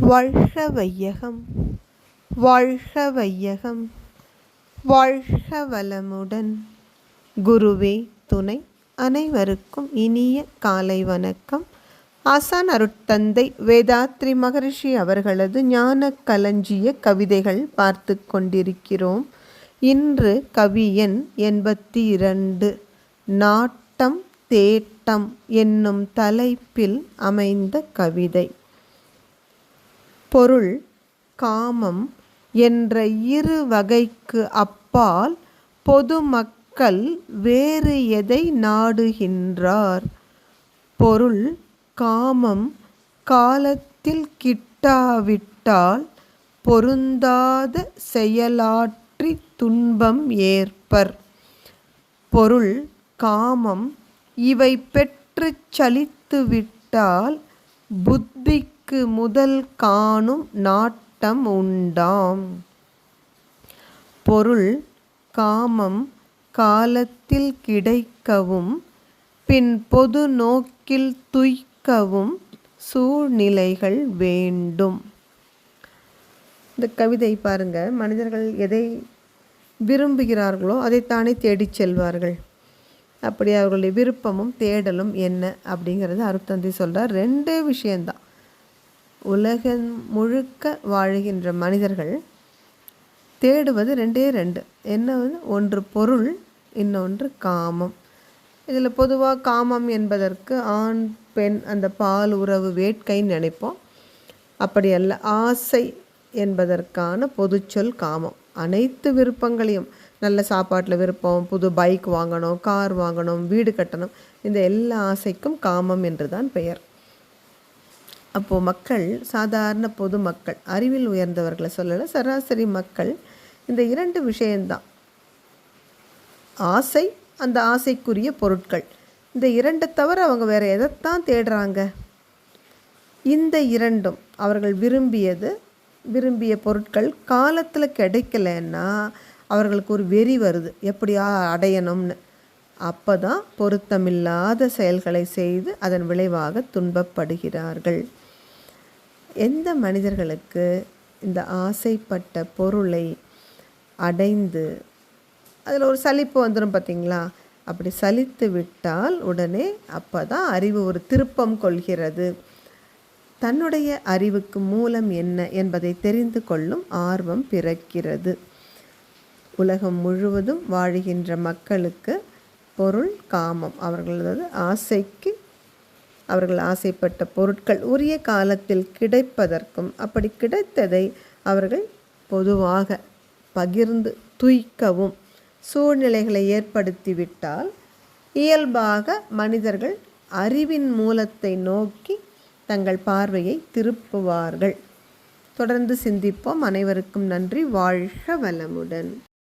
வாழ்க வையகம் வாழ்க வையகம் வாழ்க வளமுடன் குருவே துணை அனைவருக்கும் இனிய காலை வணக்கம். ஆசான் அருட்தந்தை வேதாத்ரி மகரிஷி அவர்களது ஞான களஞ்சிய கவிதைகள் பார்த்து கொண்டிருக்கிறோம். இன்று கவியன் எண்பத்தி இரண்டு நாட்டம் தேட்டம் என்னும் தலைப்பில் அமைந்த கவிதை. பொருள் காமம் என்ற இரு வகைக்கு அப்பால் பொதுமக்கள் வேறு எதை நாடுகின்றார்? பொருள் காமம் காலத்தில் கிட்டாவிட்டால் பொருந்தாத செயலாற்றி துன்பம் ஏற்பர். பொருள் காமம் இவை பெற்று சலித்துவிட்டால் புத்திக்கு முதல் காணும் நாட்டம் உண்டாம். பொருள் காமம் காலத்தில் கிடைக்கவும் பின் பொது நோக்கில் துய்க்கவும் சூழ்நிலைகள் வேண்டும். இந்த கவிதை பாருங்க. மனிதர்கள் எதை விரும்புகிறார்களோ அதைத்தானே தேடிச் செல்வார்கள். அப்படி அவர்களுடைய விருப்பமும் தேடலும் என்ன அப்படிங்கிறது அருத்தந்தி சொல்கிறார் ரெண்டே விஷயந்தான் உலகம் முழுக்க வாழ்கின்ற மனிதர்கள் தேடுவது ரெண்டே ரெண்டு. என்ன வந்து ஒன்று பொருள் இன்னொன்று காமம். இதில் பொதுவாக காமம் என்பதற்கு ஆண் பெண் அந்த பால் உறவு வேட்கைன்னு நினைப்போம். அப்படி அல்ல ஆசை என்பதற்கான பொதுச்சொல் காமம். அனைத்து விருப்பங்களையும் நல்ல சாப்பாட்டில் விருப்பம் புது பைக் வாங்கணும் கார் வாங்கணும் வீடு கட்டணும் இந்த எல்லா ஆசைக்கும் காமம் என்று தான் பெயர். அப்போது மக்கள் சாதாரண பொதுமக்கள் அறிவில் உயர்ந்தவர்களை சொல்லலை சராசரி மக்கள் இந்த இரண்டு விஷயந்தான் ஆசை அந்த ஆசைக்குரிய பொருட்கள். இந்த இரண்டை தவிர அவங்க வேறு எதைத்தான் தேடுறாங்க? இந்த இரண்டும் அவர்கள் விரும்பியது விரும்பிய பொருட்கள் காலத்தில் கிடைக்கலன்னா அவர்களுக்கு ஒரு வெறி வருது. எப்படியா அடையணும்னு. அப்போ தான் பொருத்தமில்லாத செயல்களை செய்து அதன் விளைவாக துன்பப்படுகிறார்கள். எந்த மனிதர்களுக்கு இந்த ஆசைப்பட்ட பொருளை அடைந்து அதில் ஒரு சலிப்பு வந்துடும் பார்த்திங்களா அப்படி சலித்து விட்டால் உடனே அப்போ தான் அறிவு ஒரு திருப்பம் கொள்கிறது. தன்னுடைய அறிவுக்கு மூலம் என்ன என்பதை தெரிந்து கொள்ளும் ஆர்வம் பிறக்கிறது. உலகம் முழுவதும் வாழுகின்ற மக்களுக்கு பொருள் காமம். அவர்களது ஆசைக்கு அவர்கள் ஆசைப்பட்ட பொருட்கள் உரிய காலத்தில் கிடைப்பதற்கும் அப்படி கிடைத்ததை அவர்கள் பொதுவாக பகிர்ந்து துய்க்கவும் சூழ்நிலைகளை ஏற்படுத்திவிட்டால் இயல்பாக மனிதர்கள் அறிவின் மூலத்தை நோக்கி தங்கள் பார்வையை திருப்புவார்கள். தொடர்ந்து சிந்திப்போம். அனைவருக்கும் நன்றி. வாழ்க வளமுடன்.